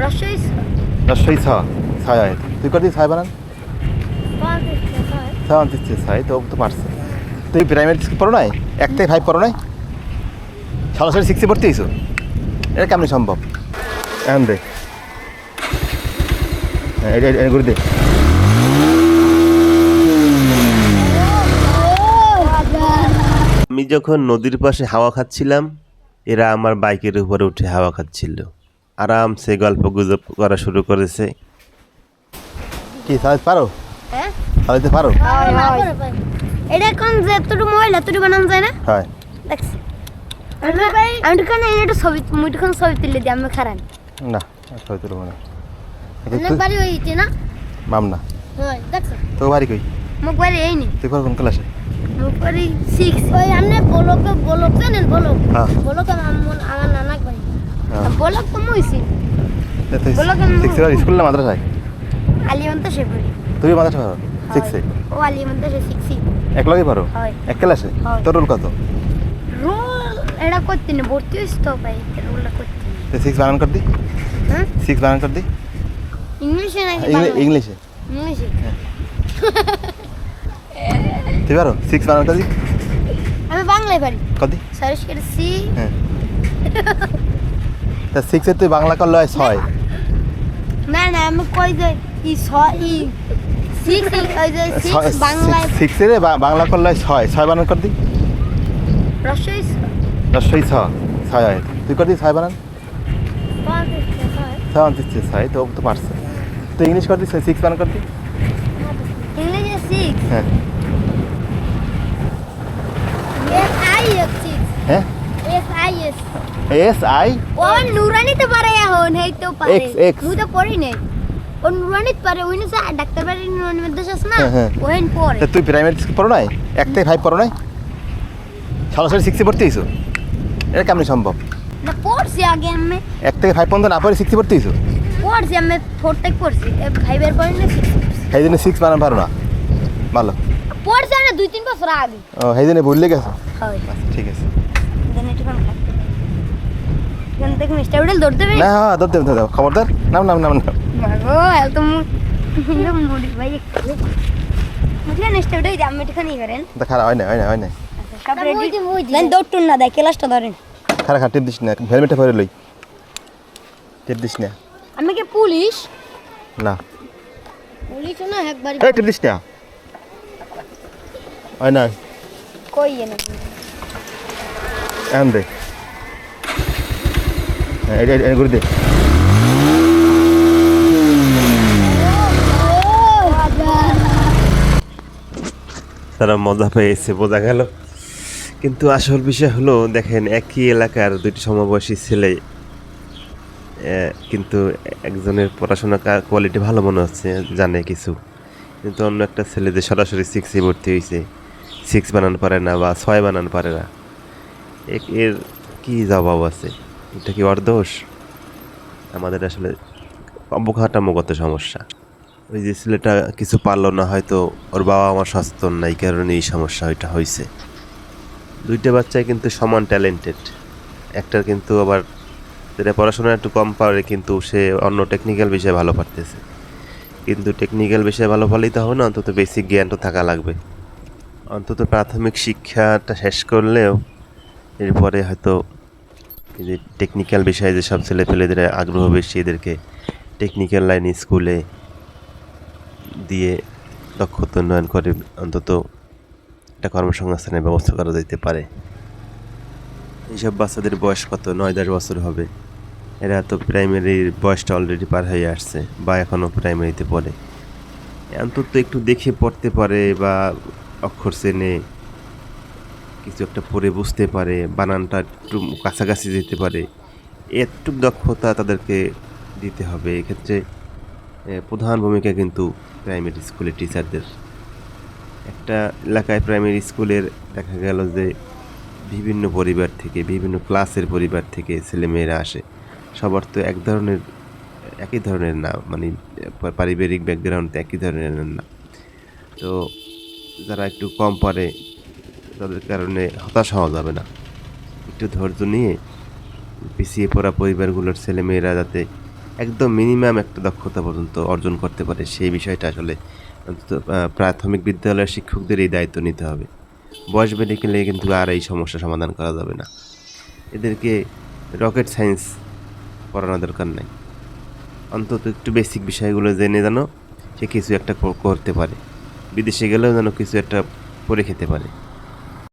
রাজশাহী রাজশাহী ছ ছয় হয় তুই কত ছয় বানান? ছয় আনতেছে তো তো পারছে তুই প্রাইমারি স্কুল পড়ো নাই? এক থেকে ফাইভ পড়ো নাই? সরাসরি সিক্সে ভর্তি হয়েছো? এটা কেমনি সম্ভব? এখন দে। হ্যাঁ এটা এটা করে দে। আমি যখন নদীর পাশে হাওয়া খাচ্ছিলাম এরা আমার বাইকের উপরে উঠে হাওয়া খাচ্ছিল। আরামসে গল্প গুজব করা শুরু করেছে। কি চালাতে পারো? হ্যাঁ? চালাতে পারো? এটা কোন যে তোর মোবাইল তোর বানান যায় না? হয়। দেখছি। আমি তো কেন এটা ছবি মুই তো ছবি তুলে দিই আমি খারান না ছয় তোর মানে অনেক বাড়ি হইছে না? মাম না। হয় দেখছ? তো বাড়ি কই? মুখ বাড়ি এই নি। তুই কোন ক্লাসে মুখ বাড়ি সিক্স ওই আপনি বলক বলক জানেন বলক? হ্যাঁ। বলক আমার আমার নানাক হ্যাঁ বলক তো মুইছি? সিক্সে বাড়ি স্কুল না মাদ্রাসায়? আলিমন্ত সে পড়ি তুই মাদ্রাসা পারো সিক্সে ও আলিমন্ত সে সিক্সি এক লগে পারো হয়। এক ক্লাসে? তোর রোল কত? রোল এটা করতে না ভর্তি হয়েছে তো ভাই রোলটা করতে সিক্স বানান কর দি হ্যাঁ সিক্স বানান কর দি ইংলিশে নাকি ইংলি- ইংলিশে? ইংলিশে। তুই পারো? সিক্স বানান কর দি আমি বাংলায় পারি। কর দি করে সি হ্যাঁ। তা সিক্সে তুই বাংলা করলে হয় ছয়। না না আমি কই যে ই ছয় ই সিক্স ওই যে সিক্স বাংলায় সিক্সে রে বা- বাংলা করলে হয় ছয়। ছয় বানান কর দি। রাজশাহী ছ। ছয় হয়। তুই কর দি ছয় বানান। ছয় আনতেছে ছয়। তো তো পারছে। তুই ইংলিশ কর দি সিক্স বানান কর দি। ইংলিশে সিক্স হ্যাঁ এস আই এস সিক্স হ্যাঁ S I S S I ও নুরানিতে পারে এখন হেই তো পারে। X. মুই তো পড়ি নাই। ও নুরানিতে পারে ওই না ডাক্তার বাড়ি নুরানি মধ্যে আছে না হ্যাঁ, হ্যাঁ। ওহেন পড়ে। তা তুই প্রাইমারি স্কুল পড়ো নাই? এক থেকে ফাইভ পড়ো নাই? সরাসরি সিক্সে ভর্তি হয়েছো এটা কেমনি সম্ভব? না পড়ছি আগে আমি। এক থেকে ফাইভ পর্যন্ত না পড়ে সিক্সে ভর্তি হয়েছো পড়ছি আমি ফোর থেকে পড়ছি। ফাইভের পরে না সিক্স সেই জন্য সিক্স বানান পারো না। ভালো। পড়ছি না দুই তিন বছর আগে। ও সেই জন্য ভুললে গেছো ঠিক আছে দেন একটু খান খাই এখান থেকে মিস্টার উডেল ধরতে পারি না হ্যাঁ ধরতে ধরতে খবরদার নাম নাম নাম নাম। মাগো এত মুড়ি ভাই মুখে মিস্টার উডেল আমি একটু খানি করেন। তা খারাপ হয় না হয় না হয় না। সব রেডি দেন দৌড়টুন না দেয় ক্লাসটা ধরেন। খারাপ খারাপ টিপ দিস না হেলমেটটা পরে লই। টিপ দিস না। আমি কি পুলিশ? না। পুলিশ না একবার এই টিপ দিস না। হয় না। কই এনে? এখন দে। তারা মজা পেয়েছে, বোঝা গেল। কিন্তু আসল বিষয় হলো, দেখেন, একই এলাকার দুইটি সমবয়সী ছেলে কিন্তু একজনের পড়াশোনা কোয়ালিটি ভালো মনে হচ্ছে, জানে কিছু। কিন্তু অন্য একটা ছেলে যে সরাসরি সিক্সে ভর্তি হয়েছে সিক্স বানান পারে না বা ছয় বানান পারে না এর কি জবাব আছে? এটা কি ওর দোষ আমাদের আসলে অবকাঠামোগত সমস্যা। ওই যে ছেলেটা কিছু পারল না, হয়তো ওর বাবা আমার সচেতন নাই, কারণে এই সমস্যা ওইটা হয়েছে দুইটা বাচ্চাই কিন্তু সমান ট্যালেন্টেড একটার কিন্তু আবার যেটা পড়াশোনা একটু কম পারে, কিন্তু সে অন্য টেকনিক্যাল বিষয়ে ভালো পারতেছে। কিন্তু টেকনিক্যাল বিষয়ে ভালো পারলেই তো হবে না, অন্তত বেসিক জ্ঞান তো থাকা লাগবে। অন্তত প্রাথমিক শিক্ষাটা শেষ করলেও এরপরে হয়তো যে টেকনিক্যাল বিষয়ে যেসব ছেলে পেলেদের আগ্রহ বেশি এদেরকে টেকনিক্যাল লাইন স্কুলে দিয়ে দক্ষতা উন্নয়ন করে অন্তত একটা কর্মসংস্থানের ব্যবস্থা করা যেতে পারে। এইসব বাচ্চাদের বয়স কত? নয়, দশ বছর হবে। এরা তো প্রাইমারির বয়সটা অলরেডি পার হয়ে আসছে বা এখনও প্রাইমারিতে পড়ে। অন্তত একটু দেখে পড়তে পারে বা অক্ষর চেনে কিছু একটা পড়ে বুঝতে পারে, বানানটা একটু কাছাকাছি যেতে পারে একটু দক্ষতা তাদেরকে দিতে হবে। এক্ষেত্রে প্রধান ভূমিকা কিন্তু প্রাইমারি স্কুলের টিচারদের একটা এলাকায় প্রাইমারি স্কুলের দেখা গেল যে, বিভিন্ন পরিবার থেকে, বিভিন্ন ক্লাসের পরিবার থেকে ছেলেমেয়েরা আসে। সবার তো এক ধরনের, একই ধরনের না মানে পারিবারিক ব্যাকগ্রাউন্ড একই ধরনের না। তো, যারা একটু কম পারে তাদের কারণে হতাশ হওয়া যাবে না। একটু ধৈর্য নিয়ে পিছিয়ে পড়া পরিবারগুলোর ছেলেমেয়েরা যাতে একদম মিনিমাম একটা দক্ষতা পর্যন্ত অর্জন করতে পারে, সেই বিষয়টা আসলে অন্তত প্রাথমিক বিদ্যালয়ের শিক্ষকদের এই দায়িত্ব নিতে হবে। বয়স বেড়ে গেলে কিন্তু আর এই সমস্যা সমাধান করা যাবে না। এদেরকে রকেট সায়েন্স পড়ানো দরকার নাই। অন্তত একটু বেসিক বিষয়গুলো জেনে যেন সে কিছু একটা করতে পারে। বিদেশে গেলেও যেন কিছু একটা করে খেতে পারে।